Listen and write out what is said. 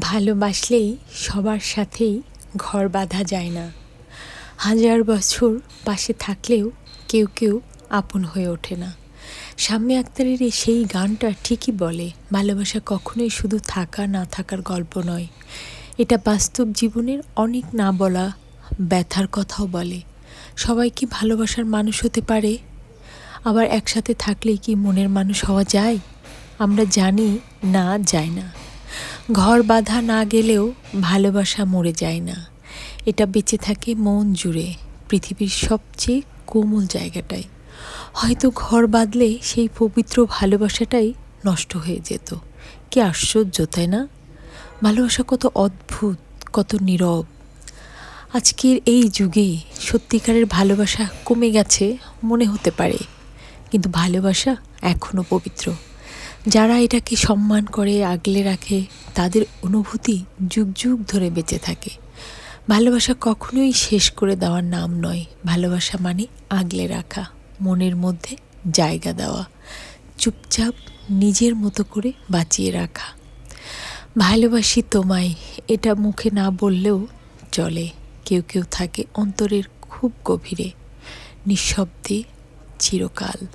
ভালোবাসলেই সবার সাথেই ঘর বাঁধা যায় না। হাজার বছর পাশে থাকলেও কেউ কেউ আপন হয়ে ওঠে না। শাম্মী আক্তারের সেই গানটা ঠিকই বলে, ভালোবাসা কখনোই শুধু থাকা না থাকার গল্প নয়। এটা বাস্তব জীবনের অনেক না বলা ব্যথার কথাও বলে। সবাই কি ভালোবাসার মানুষ হতে পারে? আবার একসাথে থাকলেই কি মনের মানুষ হওয়া যায়? আমরা জানি না, যায় না। ঘর বাঁধা না গেলেও ভালোবাসা মরে যায় না। এটা বেঁচে থাকে মন জুড়ে, পৃথিবীর সবচেয়ে কোমল জায়গাটায় হয়তো ঘর বাঁধলে সেই পবিত্র ভালোবাসাটাই নষ্ট হয়ে যেত। কি আশ্চর্য, তাই না? ভালোবাসা কত অদ্ভুত, কত নীরব। আজকের এই যুগে সত্যিকারের ভালোবাসা কমে গেছে মনে হতে পারে, কিন্তু ভালোবাসা এখনও পবিত্র। যারা এটাকে সম্মান করে, আগলে রাখে তাদের অনুভূতি যুগ যুগ ধরে বেঁচে থাকে। ভালোবাসা কখনোই শেষ করে দেওয়ার নাম নয়। ভালোবাসা মানে আগলে রাখা, মনের মধ্যে জায়গা দেওয়া, চুপচাপ নিজের মতো করে বাঁচিয়ে রাখা। ভালোবাসি তোমায়, এটা মুখে না বললেও চলে। কেউ কেউ থাকে অন্তরের খুব গভীরে, নিঃশব্দে, চিরকাল।